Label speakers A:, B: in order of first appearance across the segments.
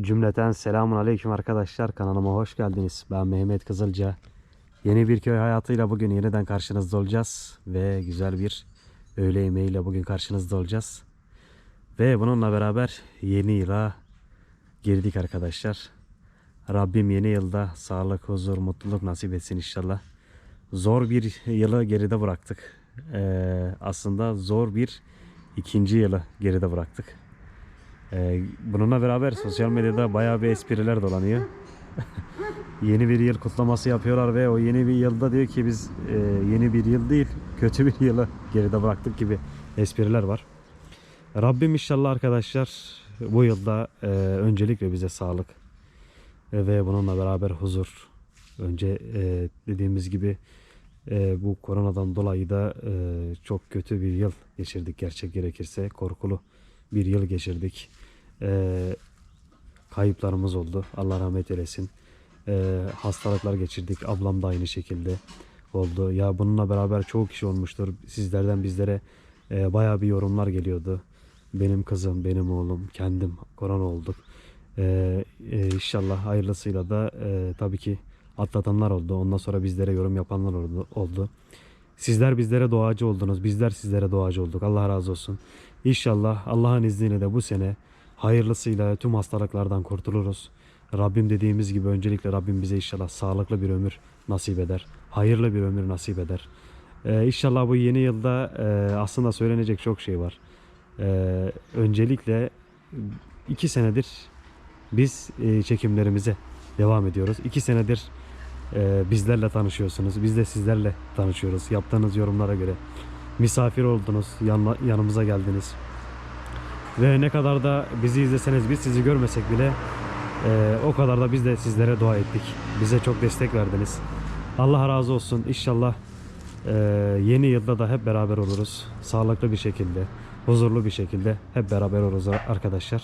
A: Cümleten selamun aleyküm arkadaşlar. Kanalıma hoş geldiniz. Ben Mehmet Kızılca. Yeni bir köy hayatıyla bugün yeniden karşınızda olacağız. Ve güzel bir öğle yemeğiyle bugün karşınızda olacağız. Ve bununla beraber yeni yıla girdik arkadaşlar. Rabbim yeni yılda sağlık, huzur, mutluluk nasip etsin inşallah. Zor bir yılı geride bıraktık. Ee, aslında zor bir ikinci yılı geride bıraktık. Ee, bununla beraber sosyal medyada bayağı bir espriler dolanıyor. yeni bir yıl kutlaması yapıyorlar ve o yeni bir yılda diyor ki biz e, yeni bir yıl değil kötü bir yılı geride bıraktık gibi espriler var. Rabbim inşallah arkadaşlar bu yılda e, öncelikle bize sağlık e, ve bununla beraber huzur. Önce e, dediğimiz gibi e, bu koronadan dolayı da e, çok kötü bir yıl geçirdik gerçek gerekirse korkulu bir yıl geçirdik. E, kayıplarımız oldu. Allah rahmet eylesin. E, hastalıklar geçirdik. Ablam da aynı şekilde oldu. Ya bununla beraber çoğu kişi olmuştur. Sizlerden bizlere e, bayağı bir yorumlar geliyordu. Benim kızım, benim oğlum, kendim korona olduk. E, e, inşallah hayırlısıyla da e, tabii ki atlatanlar oldu. Ondan sonra bizlere yorum yapanlar oldu. Sizler bizlere duacı oldunuz. Bizler sizlere duacı olduk. Allah razı olsun. İnşallah Allah'ın izniyle de bu sene hayırlısıyla tüm hastalıklardan kurtuluruz. Rabbim dediğimiz gibi öncelikle Rabbim bize inşallah sağlıklı bir ömür nasip eder. Hayırlı bir ömür nasip eder. Ee, inşallah bu yeni yılda e, aslında söylenecek çok şey var. Ee, öncelikle iki senedir biz e, çekimlerimize devam ediyoruz. İki senedir e, bizlerle tanışıyorsunuz. Biz de sizlerle tanışıyoruz. Yaptığınız yorumlara göre misafir oldunuz, yanma- yanımıza geldiniz. Ve ne kadar da bizi izleseniz biz sizi görmesek bile e, o kadar da biz de sizlere dua ettik. Bize çok destek verdiniz. Allah razı olsun. İnşallah e, yeni yılda da hep beraber oluruz. Sağlıklı bir şekilde, huzurlu bir şekilde hep beraber oluruz arkadaşlar.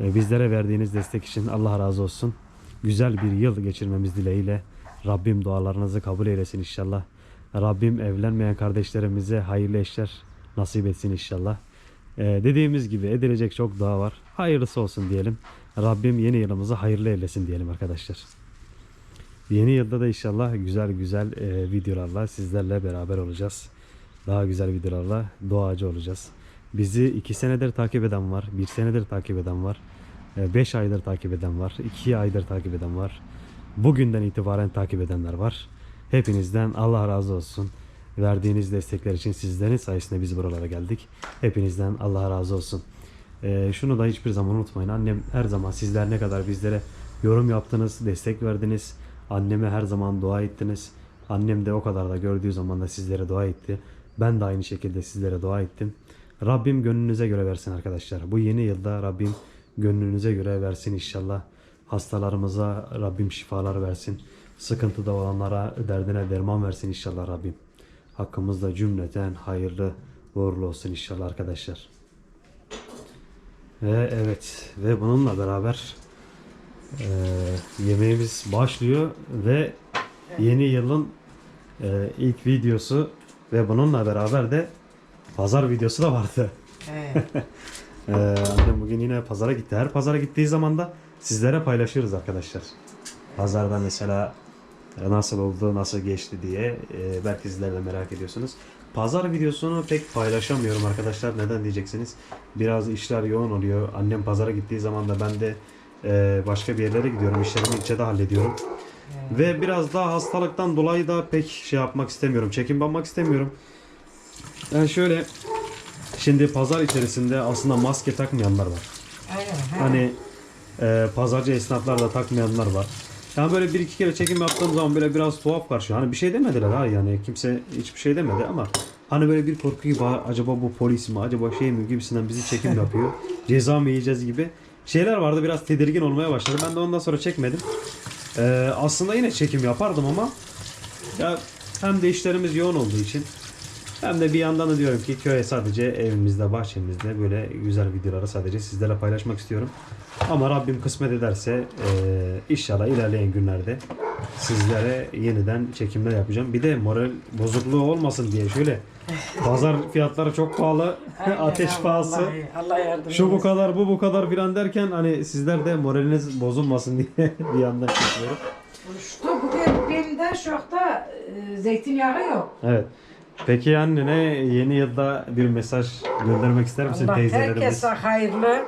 A: E, bizlere verdiğiniz destek için Allah razı olsun. Güzel bir yıl geçirmemiz dileğiyle Rabbim dualarınızı kabul eylesin inşallah. Rabbim evlenmeyen kardeşlerimize hayırlı eşler nasip etsin inşallah. Ee, dediğimiz gibi edilecek çok dua var. Hayırlısı olsun diyelim. Rabbim yeni yılımızı hayırlı eylesin diyelim arkadaşlar. Yeni yılda da inşallah güzel güzel e, videolarla sizlerle beraber olacağız. Daha güzel videolarla duacı olacağız. Bizi iki senedir takip eden var. Bir senedir takip eden var. e, Beş aydır takip eden var. iki aydır takip eden var. Bugünden itibaren takip edenler var. Hepinizden Allah razı olsun. Verdiğiniz destekler için sizlerin sayesinde biz buralara geldik. Hepinizden Allah razı olsun. Ee, şunu da hiçbir zaman unutmayın. Annem her zaman sizler ne kadar bizlere yorum yaptınız, destek verdiniz. Anneme her zaman dua ettiniz. Annem de o kadar da gördüğü zaman da sizlere dua etti. Ben de aynı şekilde sizlere dua ettim. Rabbim gönlünüze göre versin arkadaşlar. Bu yeni yılda Rabbim gönlünüze göre versin inşallah. Hastalarımıza Rabbim şifalar versin. Sıkıntıda olanlara derdine derman versin inşallah Rabbim. Hakkımızda cümleten hayırlı uğurlu olsun inşallah arkadaşlar. Ve evet ve bununla beraber eee, yemeğimiz başlıyor ve yeni yılın eee, ilk videosu ve bununla beraber de pazar videosu da vardı.
B: He.
A: Ee, annem bugün yine pazara gitti. Her pazara gittiği zaman da sizlere paylaşırız arkadaşlar. Pazarda mesela e, nasıl oldu, nasıl geçti diye e, belki sizler de merak ediyorsunuz. Pazar videosunu pek paylaşamıyorum arkadaşlar. Neden diyeceksiniz? Biraz işler yoğun oluyor. Annem pazara gittiği zaman da ben de e, başka bir yerlere gidiyorum. İşlerimi ilçede hallediyorum. Ve biraz daha hastalıktan dolayı da pek şey yapmak istemiyorum. Çekim yapmak istemiyorum. Yani şöyle Şimdi pazar içerisinde aslında maske takmayanlar var. Hani e, pazarcı esnaflar da takmayanlar var. Yani böyle bir iki kere çekim yaptığım zaman böyle biraz tuhaf karşıyor. Hani bir şey demediler ha yani kimse hiçbir şey demedi ama hani böyle bir korku gibi "Ha, acaba bu polis mi acaba şey mi gibisinden bizi çekim yapıyor. Ceza mı yiyeceğiz gibi şeyler vardı biraz tedirgin olmaya başladı. Ben de ondan sonra çekmedim. E, aslında yine çekim yapardım ama ya hem de işlerimiz yoğun olduğu için hem de bir yandan da diyorum ki köye sadece evimizde, bahçemizde böyle güzel videoları sadece sizlerle paylaşmak istiyorum. Ama Rabbim kısmet ederse eee, inşallah ilerleyen günlerde sizlere yeniden çekimler yapacağım. Bir de moral bozukluğu olmasın diye şöyle pazar fiyatları çok pahalı, ateş
B: Aynen,
A: pahası.
B: Allah yardım
A: Şu bu kadar bu bu kadar filan derken hani sizler de moraliniz bozulmasın diye bir yandan çekiyorum.
B: İşte bugün benim de şokta e, zeytinyağı yok.
A: Evet. Peki annene yeni yılda bir mesaj göndermek ister misin
B: Allah
A: teyzelerimiz?
B: herkese hayırlı,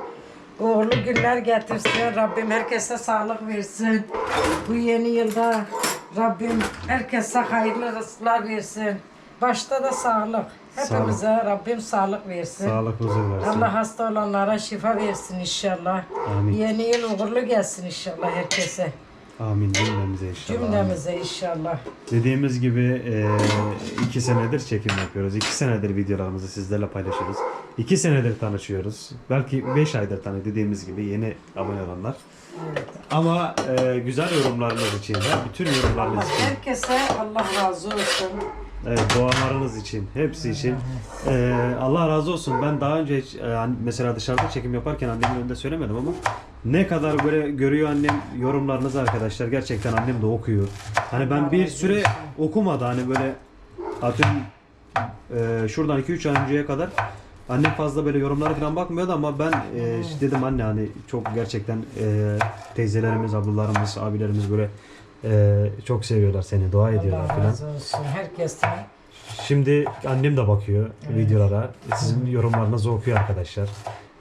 B: uğurlu günler getirsin. Rabbim herkese sağlık versin. Bu yeni yılda Rabbim herkese hayırlı rızıklar versin. Başta da sağlık. Hepimize Rabbim sağlık versin.
A: Sağlık huzur versin.
B: Allah hasta olanlara şifa versin inşallah.
A: Amin.
B: Yeni yıl uğurlu gelsin inşallah herkese.
A: Amin cümlemize inşallah.
B: Cümlemize inşallah.
A: Dediğimiz gibi e, iki senedir çekim yapıyoruz. İki senedir videolarımızı sizlerle paylaşıyoruz. İki senedir tanışıyoruz. Belki beş aydır tanı dediğimiz gibi yeni abone olanlar. Ama e, güzel yorumlarınız için de bütün yorumlarınız için,
B: Herkese Allah razı olsun.
A: Evet, dualarınız için, hepsi için e, Allah razı olsun. Ben daha önce hiç, e, hani mesela dışarıda çekim yaparken annemin önünde söylemedim ama ne kadar böyle görüyor annem yorumlarınızı arkadaşlar. Gerçekten annem de okuyor. Hani ben bir süre okumadı hani böyle atıyorum e, şuradan 2-3 ay önceye kadar annem fazla böyle yorumlara falan bakmıyordu ama ben e, işte dedim anne hani çok gerçekten e, teyzelerimiz, ablalarımız, abilerimiz böyle e, çok seviyorlar seni, dua ediyorlar
B: Allah
A: falan.
B: razı olsun herkesten.
A: Şimdi annem de bakıyor videolara. Sizin yorumlarınızı okuyor arkadaşlar.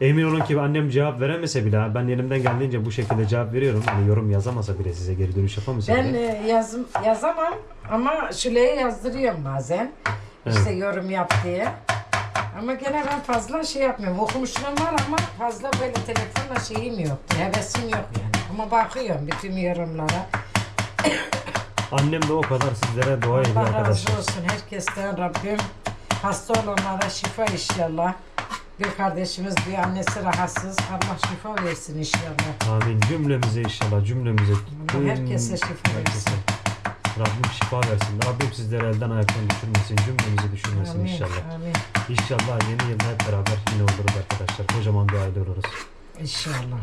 A: Emin olun ki annem cevap veremese bile ben elimden geldiğince bu şekilde cevap veriyorum. Hani yorum yazamasa bile size geri dönüş yapamasa
B: Ben
A: bile.
B: e, yazım, yazamam ama Şule'ye yazdırıyorum bazen. İşte yorum yap diye. Ama gene ben fazla şey yapmıyorum. Okumuşluğum var ama fazla böyle telefonla şeyim yok. Hevesim yok yani. Ama bakıyorum bütün yorumlara.
A: Annem de o kadar sizlere dua ediyor
B: Allah razı
A: arkadaşlar.
B: olsun herkesten Rabbim. Hasta olanlara şifa inşallah. Bir kardeşimiz bir annesi rahatsız. Allah şifa versin inşallah.
A: Amin. Cümlemize inşallah cümlemize.
B: Allah herkese şifa
A: herkese.
B: versin.
A: Rabbim şifa versin. Rabbim sizleri elden ayaktan düşürmesin. Cümlemizi düşürmesin
B: Amin.
A: inşallah.
B: Amin.
A: İnşallah yeni yılda hep beraber yine oluruz arkadaşlar. Kocaman bir aile oluruz.
B: İnşallah.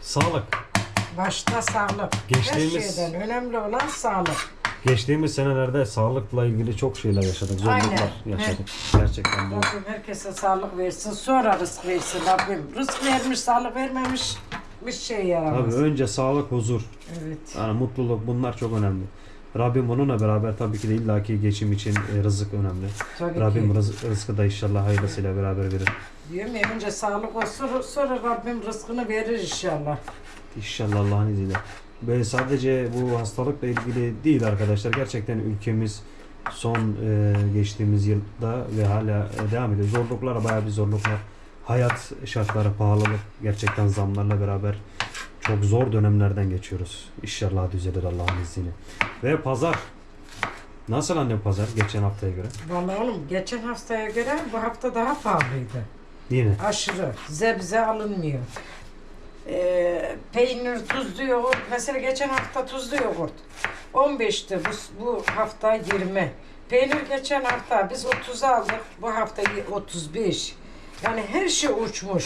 A: Sağlık.
B: Başta sağlık.
A: Geçtiğimiz-
B: Her şeyden önemli olan sağlık.
A: Geçtiğimiz senelerde sağlıkla ilgili çok şeyler yaşadık. Zorluklar
B: Aynen.
A: yaşadık. Gerçekten bu.
B: Rabbim herkese sağlık versin. Sonra rızk versin Rabbim. Rızk vermiş, sağlık vermemiş bir şey yaramaz.
A: Tabii önce sağlık, huzur,
B: Evet.
A: yani mutluluk bunlar çok önemli. Rabbim bununla beraber tabii ki de illaki geçim için e, rızık önemli.
B: Tabii
A: Rabbim
B: ki.
A: rız- rızkı da inşallah hayırlısıyla beraber verir.
B: Diyorum ya önce sağlık olsun sonra Rabbim rızkını verir inşallah.
A: İnşallah Allah'ın izniyle. Ve sadece bu hastalıkla ilgili değil arkadaşlar. Gerçekten ülkemiz son e, geçtiğimiz yılda ve hala e, devam ediyor. Zorluklar bayağı bir zorluk var. Hayat şartları, pahalılık gerçekten zamlarla beraber çok zor dönemlerden geçiyoruz. İnşallah düzelir Allah'ın izniyle. Ve pazar. Nasıl anne pazar geçen haftaya göre?
B: Vallahi oğlum geçen haftaya göre bu hafta daha pahalıydı.
A: Yine.
B: Aşırı. Zebze alınmıyor. Ee, peynir, tuzlu yoğurt. Mesela geçen hafta tuzlu yoğurt. 15'ti. Bu, bu hafta 20. Peynir geçen hafta biz 30 aldık. Bu hafta 35. Yani her şey uçmuş.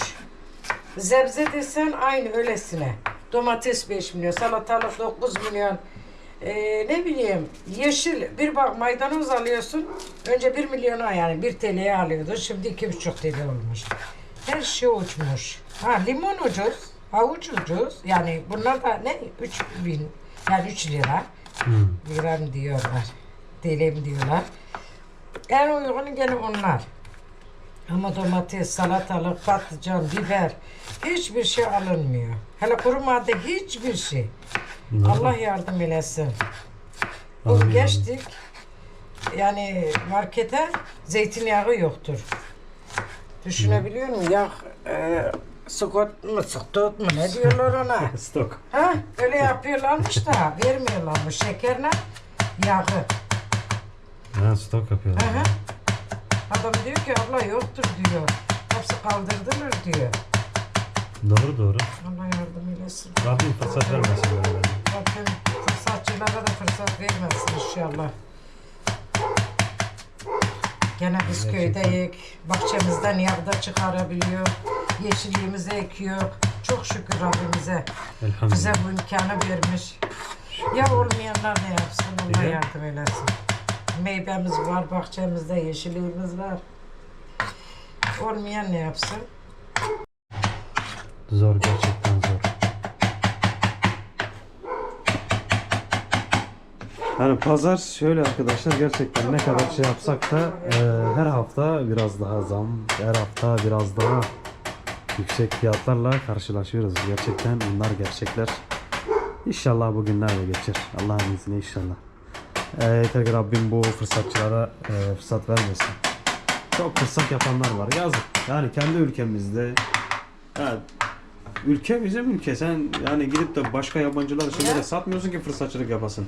B: Zebze desen aynı öylesine. Domates 5 milyon, salatalık 9 milyon. Ee, ne bileyim yeşil bir bak maydanoz alıyorsun. Önce 1 milyona yani 1 TL'ye alıyordun. Şimdi 2,5 TL olmuş. Her şey uçmuş. Ha limon ucuz, havuç ucuz. Yani bunlar da ne? 3 bin yani 3 lira.
A: Hmm.
B: Gram diyorlar. TL diyorlar. En uygunu gene onlar. Ama domates, salatalık, patlıcan, biber hiçbir şey alınmıyor. Hele kuru madde hiçbir şey. Allah yardım eylesin. Bu geçtik. Yani markete zeytinyağı yoktur. Düşünebiliyor musun? Yağ, e, skot mu, skot mu ne diyorlar ona?
A: Stok.
B: ha, öyle yapıyorlarmış da vermiyorlarmış şekerle yağı.
A: Ha, stok yapıyorlar.
B: Hı hı. Adam diyor ki abla yoktur diyor. Hepsi kaldırdılar diyor.
A: Doğru doğru.
B: Allah yardım eylesin.
A: Rabbim fırsat vermesin böyle.
B: Rabbim fırsatçılara da fırsat vermesin inşallah. Gene biz köydeyiz. Bahçemizden yağ da çıkarabiliyor. Yeşilliğimizi ekiyor. Çok şükür Rabbimize. Bize bu imkanı vermiş. Ya olmayanlar ne yapsın Allah yardım eylesin. Meyvemiz var, bahçemizde yeşilliğimiz var. Olmayan ne yapsın?
A: Zor gerçekten zor. Yani pazar şöyle arkadaşlar gerçekten ne kadar şey yapsak da e, her hafta biraz daha zam, her hafta biraz daha yüksek fiyatlarla karşılaşıyoruz. Gerçekten bunlar gerçekler. İnşallah bugünler de geçer. Allah'ın izniyle inşallah. E, yeter ki Rabbim bu fırsatçılara e, fırsat vermesin. Çok fırsat yapanlar var. Yazık. Yani kendi ülkemizde yani ülke bizim ülke. Sen yani gidip de başka yabancılar şeylere satmıyorsun ki fırsatçılık yapasın.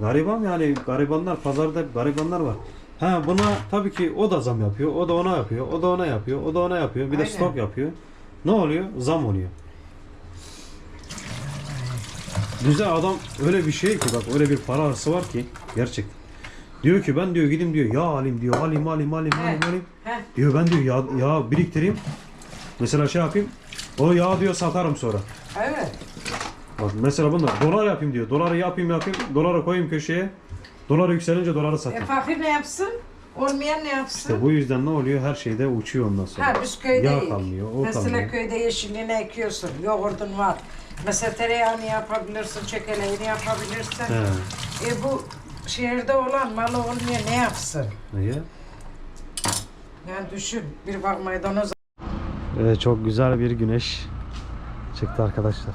A: Gariban yani garibanlar pazarda garibanlar var. Ha buna tabii ki o da zam yapıyor. O da ona yapıyor. O da ona yapıyor. O da ona yapıyor. Bir de
B: Aynen.
A: stok yapıyor. Ne oluyor? Zam oluyor. Güzel adam öyle bir şey ki bak öyle bir parası var ki gerçekten. Diyor ki ben diyor gideyim diyor yağ alayım diyor alayım alayım alayım
B: He.
A: alayım alayım.
B: Heh,
A: Diyor ben diyor yağ, yağ biriktireyim. Mesela şey yapayım. O yağ diyor satarım sonra.
B: evet.
A: Bak mesela bunlar dolar yapayım diyor. Doları yapayım yapayım. Doları koyayım köşeye. Dolar yükselince doları
B: E
A: satayım.
B: fakir ne yapsın? Olmayan ne yapsın?
A: İşte bu yüzden ne oluyor? Her şeyde uçuyor ondan sonra.
B: Ha biz köydeyiz.
A: Yağ kalmıyor, o
B: Mesela
A: kalmıyor.
B: köyde yeşilliğini ekiyorsun, yoğurdun var. Mesela tereyağını yapabilirsin, çökeleğini yapabilirsin.
A: He.
B: E bu şehirde olan malı olmayan ne yapsın?
A: Niye?
B: Yani düşün, bir bak maydanoz
A: Evet, çok güzel bir güneş çıktı arkadaşlar.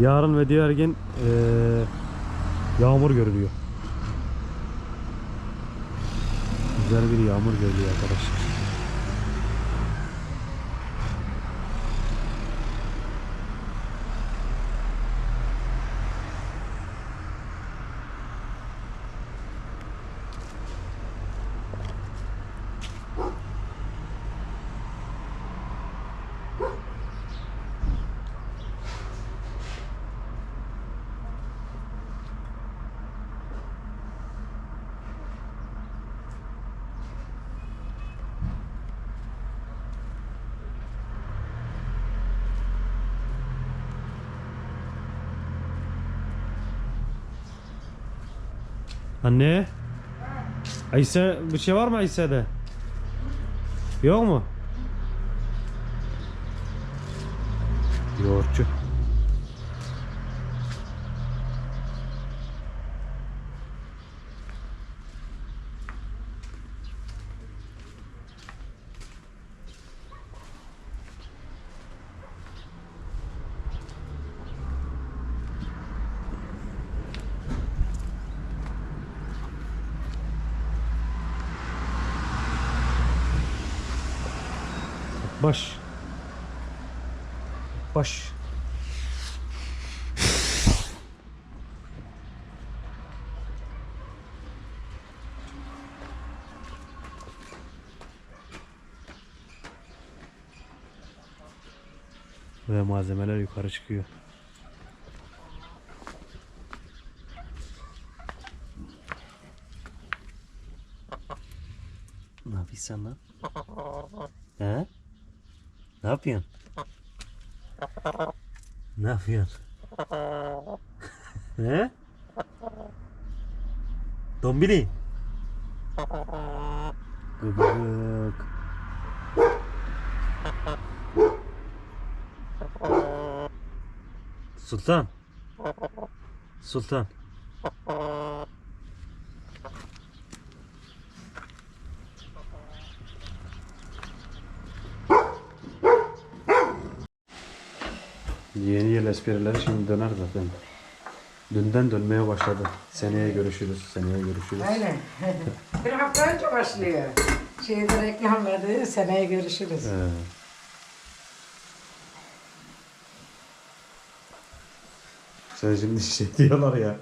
A: Yarın ve diğer gün eee, yağmur görülüyor. Güzel bir yağmur görülüyor arkadaşlar. Anne. Ayşe bir şey var mı Ayşe'de? Yok mu? Yoğurtçu. Malzemeler yukarı çıkıyor. Ne yapıyorsun lan? He? Ne yapıyorsun? Ne yapıyorsun? He? Dombili. Gıgık. Sultan. Sultan. Yeni yıl esprileri şimdi döner zaten. Dünden dönmeye başladı. Seneye görüşürüz. Seneye görüşürüz.
B: Aynen. bir hafta önce başlıyor. Şeyde reklamladı, seneye görüşürüz.
A: Ee, Sen şimdi şey diyorlar ya.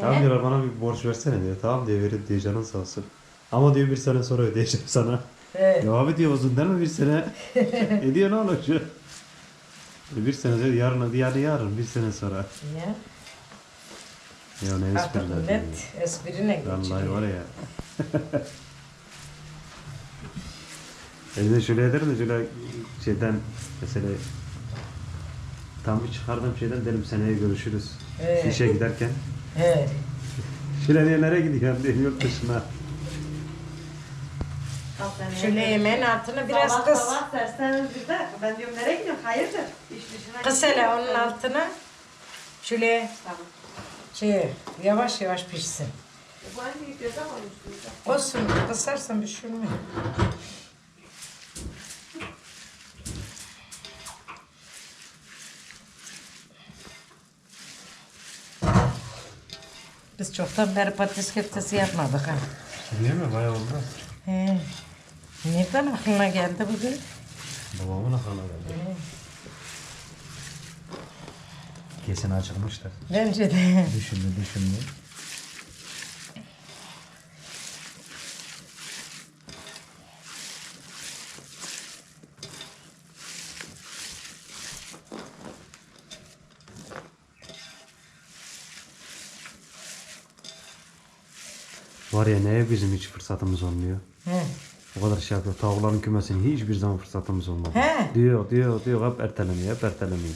A: Tamam diyorlar bana bir borç versene diyor. Tamam diyor verin diyor canın sağ olsun. Ama diyor bir sene sonra ödeyeceğim sana.
B: Evet.
A: Ya abi diyor uzun değil mi bir sene? e diyor ne olacak? E bir sene diyor yarın hadi yani yarın bir sene sonra.
B: Ya.
A: Ya ne
B: Artık
A: espriler. diyor.
B: net esprine
A: Vallahi
B: geçiyor.
A: var ya. Elini şöyle ederim de şöyle şeyden mesela Tam bir çıkardım şeyden dedim seneye görüşürüz.
B: Ee.
A: İşe giderken.
B: He.
A: Şile'ye nereye gidiyorsun diye yurt dışına.
B: Şöyle
C: ye.
B: yemeğin altına biraz
C: Sabah
B: kıs.
C: sabah serseniz bize. Ben diyorum nereye gidiyorsun? Hayırdır? İş dışına
B: Kıs hele onun altına. Şöyle
C: Tamam.
B: şey yavaş yavaş pişsin.
C: Bu hangi gidiyorsa konuştuğunda.
B: Olsun kısarsan bir şey olmuyor. Çoktan beri patates köftesi yapmadık ha.
A: Değil mi? Bayağı oldu.
B: He. Nereden aklına geldi bugün?
A: Babamın aklına geldi. Kesin acıkmışlar.
B: Bence de.
A: Düşündü düşündü. Var ya neye bizim hiç fırsatımız olmuyor.
B: He.
A: O kadar şey yapıyor. Tavukların kümesini hiçbir zaman fırsatımız olmadı.
B: He.
A: Diyor diyor diyor hep erteleniyor hep erteleniyor.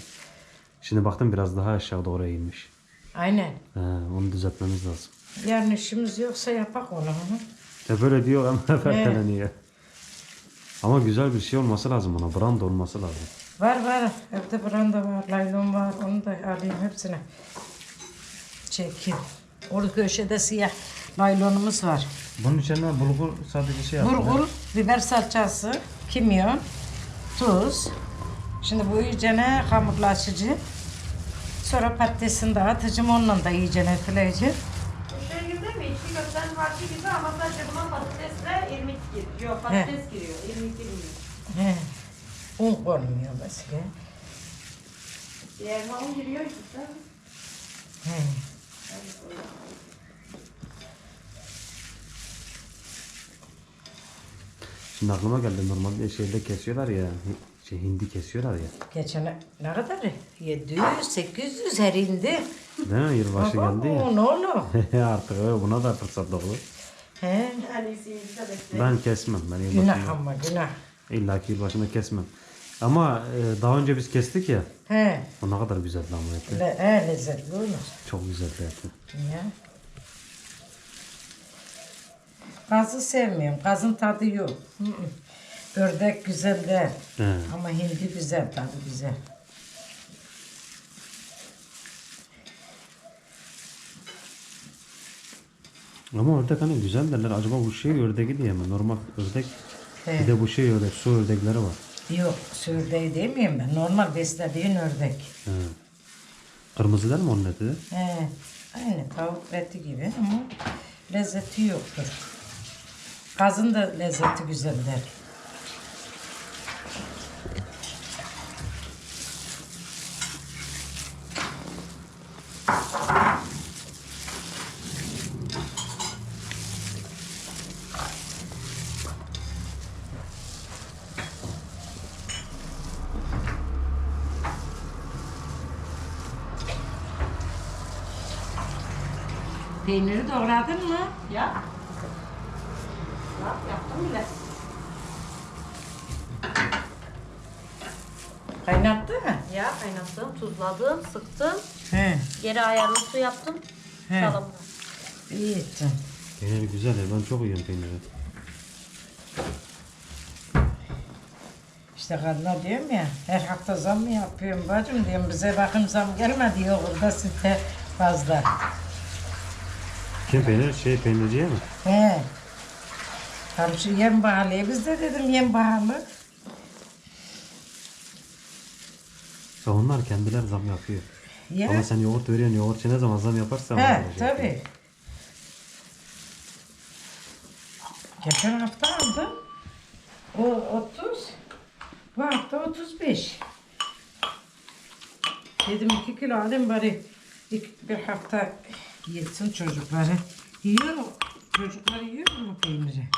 A: Şimdi baktım biraz daha aşağı doğru eğilmiş.
B: Aynen.
A: He, onu düzeltmemiz lazım.
B: Yarın işimiz yoksa yapak onu.
A: böyle diyor ama hep erteleniyor. Ama güzel bir şey olması lazım ona. Brand olması lazım.
B: Var var. Evde branda var, laylon var. Onu da alayım hepsini. Çekeyim. Orada köşede siyah laylonumuz var.
A: Bunun içine bulgur sadece şey
B: Burgul, biber salçası, kimyon, tuz. Şimdi bu iyicene hamurlaşıcı. Sonra patatesini de atacağım. Onunla da iyicene fileyeceğim.
C: Şey değil mi? İçli köftenin harcı gibi ama sadece buna patatesle irmik giriyor. Yok patates giriyor. İrmik girmiyor.
B: He. Un konmuyor mesela.
C: Diğerine un giriyor işte.
B: He.
A: Şimdi aklıma geldi normalde şeyde kesiyorlar ya. Şey, hindi kesiyorlar ya.
B: Geçen ne kadar? 700, 800 her indi.
A: Değil mi? Yılbaşı geldi ya.
B: Ne olur?
A: Artık öyle buna da fırsat olur.
B: He.
A: Ben kesmem. Ben
B: Günah
A: yılbaşında.
B: ama günah.
A: İlla ki yılbaşında kesmem. Ama e, daha önce biz kestik ya.
B: He.
A: O ne kadar güzeldi ama eti.
B: Le, he lezzetli olur.
A: Çok güzeldi eti.
B: Ya. Kazı sevmiyorum. Kazın tadı yok. Hı hı. Ördek güzel değil.
A: He.
B: Ama hindi güzel, tadı güzel.
A: Ama ördek hani güzel derler. Acaba bu şey ördeği diye mi? Normal ördek.
B: He.
A: Bir de bu şey ördek. Su ördekleri var.
B: Yok, sürdeği demeyeyim ben. Normal beslediğin ördek.
A: He. Kırmızı değil mi onun eti de?
B: He. Aynı tavuk eti gibi ama lezzeti yoktur. Kazın da lezzeti güzeldir. Peyniri doğradın mı?
C: Ya. Ya yaptım bile.
B: Kaynattı mı?
C: Ya kaynattım, tuzladım, sıktım. Geri ayarlı su yaptım.
B: He.
C: Salamına.
B: İyi ettin.
A: Peyniri güzel ya. Ben çok yiyorum peyniri.
B: İşte kadına diyorum ya, her hafta zam mı yapıyorum bacım diyorum, bize bakın zam gelmedi yoğurda sütte fazla.
A: Kim peynir? Şey peynirciye mi?
B: He. Tam şu yem pahalı, biz de dedim yem pahalı.
A: Ya onlar kendiler zam yapıyor.
B: Ya.
A: Ama sen yoğurt veriyorsun. Yoğurtçu ne zaman zam yaparsa
B: He,
A: onlar olacak.
B: tabii. Geçen hafta aldım. O 30, bu hafta 35. Dedim iki kilo alayım bari ilk bir hafta yesin çocukları. Yiyor mu? Çocuklar yiyor mu peyniri?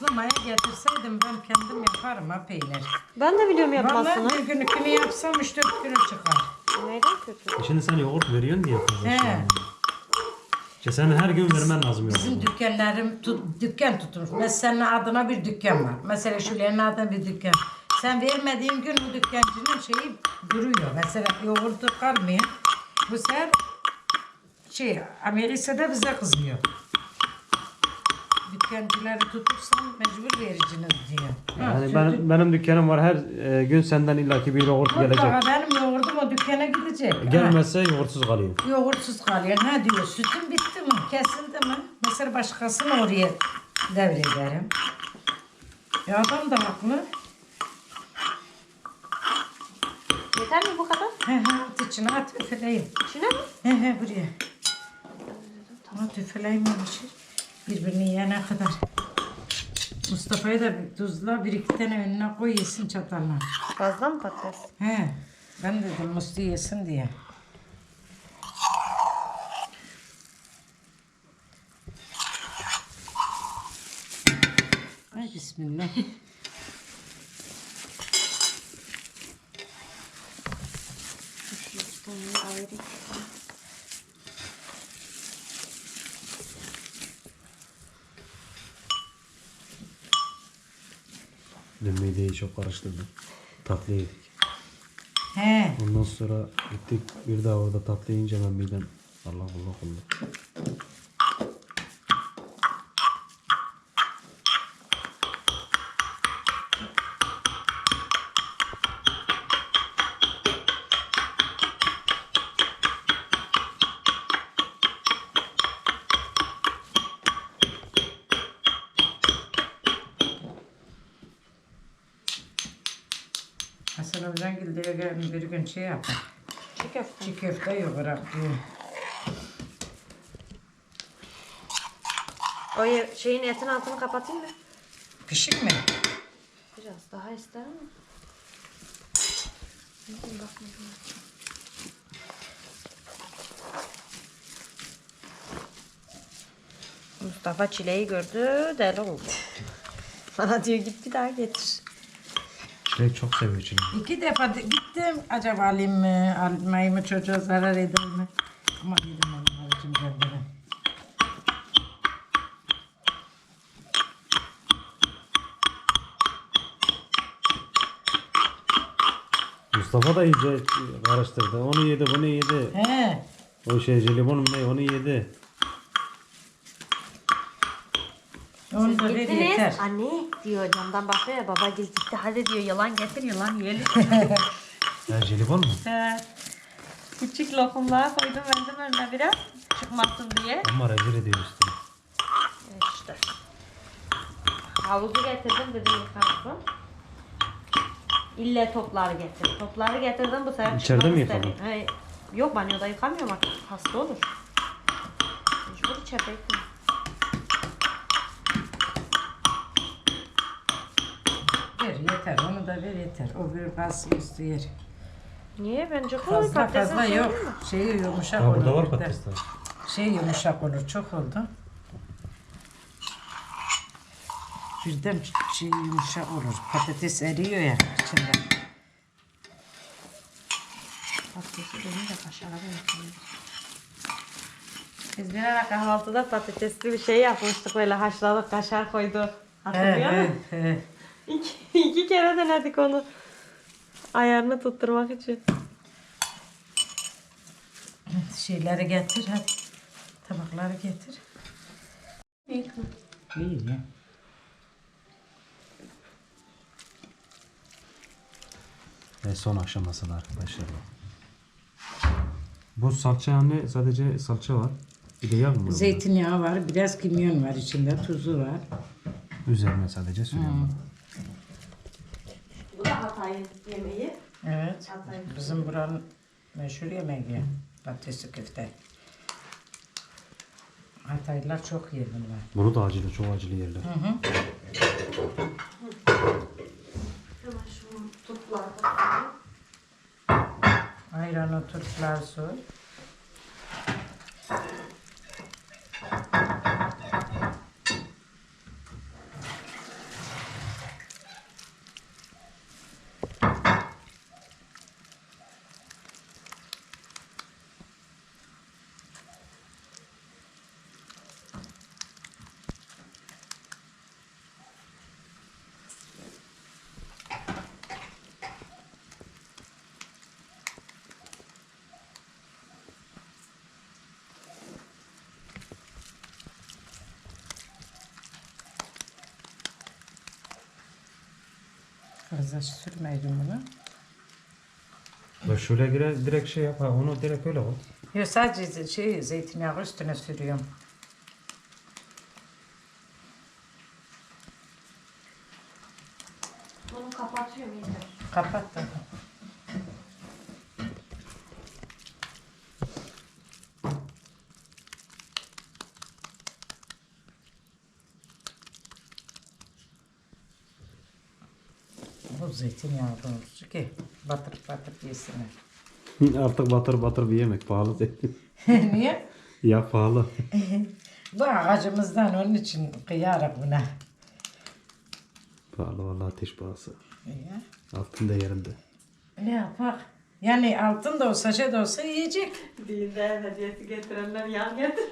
B: Aslında maya getirseydim ben kendim yaparım ha peynir.
C: Ben de biliyorum yapmasını.
B: Vallahi bir gün ikini yapsam üç dört kilo çıkar.
C: Neyden kötü?
A: E Şimdi sen yoğurt veriyorsun diye yapıyorsun.
B: He.
A: İşte sen her gün vermen lazım
B: Bizim
A: yoğurdu.
B: dükkanlarım tut, dükkan tutmuş. Mesela senin adına bir dükkan var. Mesela Şule'nin adına bir dükkan. Sen vermediğin gün bu dükkancının şeyi duruyor. Mesela yoğurdu kalmıyor. Bu sefer şey Amerika'da bize kızıyor. Dükkancıları tutursan mecbur vericiniz diyor. Ha,
A: Yani ben, benim dükkanım var her e, gün senden illaki bir yoğurt gelecek.
B: Mutlaka benim yoğurdum o dükkana gidecek. Ha.
A: Gelmezse yoğurtsuz kalıyor.
B: Yoğurtsuz kalıyor. Ha diyor sütün bitti mi? Kesildi mi? Mesela başkasını oraya devrederim. Ya adam da haklı.
C: Yeter mi bu kadar?
B: He he at içine at üfeleyim.
C: İçine mi?
B: He he buraya. At üfeleyim yapışır. Birbirini yiyene kadar. Mustafa'ya da tuzla bir iki tane önüne koy yesin çatalla.
C: Fazla mı patates?
B: He. Ben dedim Musti yesin diye. Ay bismillah.
A: Dün mideyi çok karıştırdım. Tatlı yedik.
B: He.
A: Ondan sonra gittik bir daha orada tatlı yiyince ben midem Allah Allah Allah.
B: Gelin bir gün şey yapar.
C: Çiğ köfte.
B: Çiğ köfte yoğurak diyor.
C: O ye- şeyin etin altını kapatayım mı?
B: Pişik mi?
C: Biraz daha ister mi? Mustafa çileği gördü, deli oldu. Bana diyor git bir daha getir.
A: Şey çok seviyor şimdi.
B: İki defa de- gittim. Acaba alayım mı, almayayım mı, çocuğa zarar eder mi? Ama dedim Allah için gönderin.
A: Mustafa da iyice karıştırdı. Onu yedi, bunu yedi.
B: He.
A: O şey jelibon mu ne onu yedi.
B: Onu da ver yeter.
C: Anne diyor camdan bakıyor ya baba gel gitti hadi diyor yalan getir yalan yiyelim.
A: Ya jelibon mu?
C: He. Küçük lokumlar koydum verdim önüne biraz çıkmasın diye.
A: Ama rezil ediyor üstüne.
C: İşte. Havuzu getirdim dedim yıkarsın. İlle topları getir. Topları getirdim bu sefer
A: İçeride
C: çıkmak
A: mi yıkadın?
C: He, Yok banyoda yıkamıyorum artık. Hasta olur. Mecbur içeride yıkıyorum.
B: Yeter. Onu da ver yeter. O bir kalsın üstü yer.
C: Niye? Bence kolay
B: Fazla
C: patatesin
B: fazla
C: şeyi
B: yok.
C: değil mi?
B: Şeyi yumuşak
A: Ha
B: olur.
A: burada var
B: bir de.
A: patatesler.
B: Şey yumuşak olur. Çok oldu. Birden şey yumuşak olur. Patates eriyor ya içinde.
C: Patatesi benim de kaşara benziyor. Biz bir ara kahvaltıda patatesli bir şey yapmıştık böyle haşladık kaşar koyduk. Hatırlıyor musun?
B: he.
C: İki, iki kere denedik onu. Ayarını tutturmak için.
B: Şeyleri getir hadi. Tabakları getir. İyi ya.
A: Ve son aşaması da arkadaşlar. Bu salça yani sadece salça var. Bir de yağ mı? var
B: Zeytinyağı var, biraz kimyon var içinde, tuzu var.
A: Üzerine sadece sürüyorum.
C: Hatay'ın yemeği.
B: Evet. Bizim buranın meşhur yemeği. Patatesli köfte. Hataylılar çok yer bunlar.
A: Bunu da acılı, çok acılı yerler.
C: Hemen şu tutlarda.
B: Ayranı, turşular, su. Fazla sürmeyelim bunu.
A: Bak şöyle direkt şey yap. ha, Onu direkt öyle koy.
B: Yok sadece şey zeytinyağı üstüne sürüyorum.
C: Bunu kapatıyorum yeter.
B: Kapat da. Bu zeytinyağı doğrusu ki batırıp batırıp yesinler.
A: Artık batır batır bir yemek. Pahalı zeytin.
B: Niye?
A: ya pahalı.
B: Bu ağacımızdan onun için kıyarak buna.
A: pahalı vallahi ateş pahası.
B: Ya.
A: Altın değerinde.
B: Ne yapak? Yani altın da olsa şey de olsa yiyecek.
C: Düğünde hediyesi getirenler yan getir.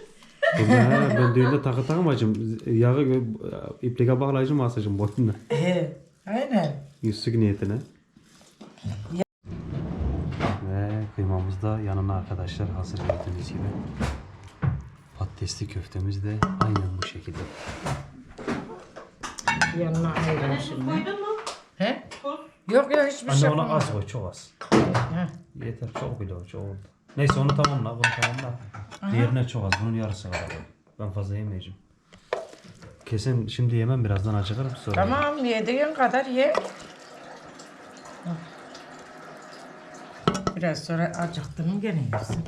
A: Bunlar, ben düğünde takı takmacım. Yağı iplike bağlayıcım asacım boynuna.
B: He, aynen.
A: Yüzsük niyetine. Ve kıymamız da yanına arkadaşlar hazır gördüğünüz gibi. Patatesli köftemiz de aynen bu şekilde.
B: Yanına ayran şimdi.
C: koydun mu?
B: He? Yok yok hiçbir şey yapamadım.
A: koy çok az.
B: He.
A: Yeter çok bile o çok oldu. Neyse onu tamamla bunu tamamla. Diğerine çok az bunun yarısı kadar koy. Ben fazla yemeyeceğim. Kesin şimdi yemem birazdan acıkırım sonra.
B: Tamam yediğin kadar ye. Biraz sonra acıktın mı gene yersin.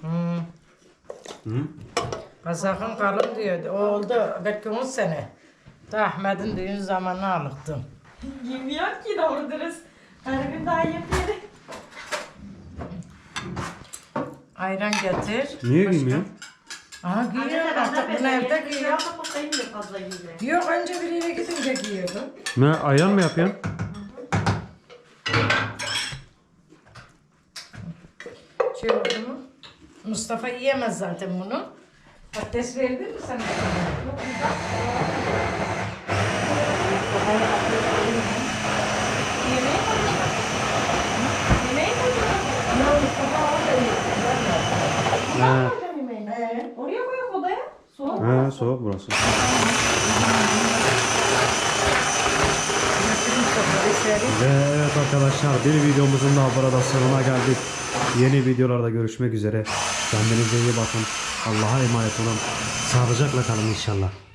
B: Hmm.
A: Hı?
B: Kazakın kalın diyordu. O oldu belki 10 sene. Da Ahmet'in düğün zamanı alıktım.
C: Yemiyor ki doğru dürüst. Her gün daha yemiyor.
B: Ayran getir.
A: Niye
B: Başka-
A: giymiyor?
B: Aha giyiyor artık bunu evde giyiyor.
C: Sevmiyor fazla giymeyi.
B: Yok önce biriyle gidince giyiyordum.
A: Ne ayran mı yapıyorsun?
B: Şey oldu mu? Mustafa yiyemez zaten bunu. Patates verdin mi sen?
C: Yemeği koydun. Yemeği koydun.
A: He,
C: Koyacağım yemeğini.
B: Ee,
C: Oraya koyak odaya.
A: He soğuk burası. Evet arkadaşlar bir videomuzun daha burada sonuna geldik. Yeni videolarda görüşmek üzere. Kendinize iyi bakın. Allah'a emanet olun. Sağlıcakla kalın inşallah.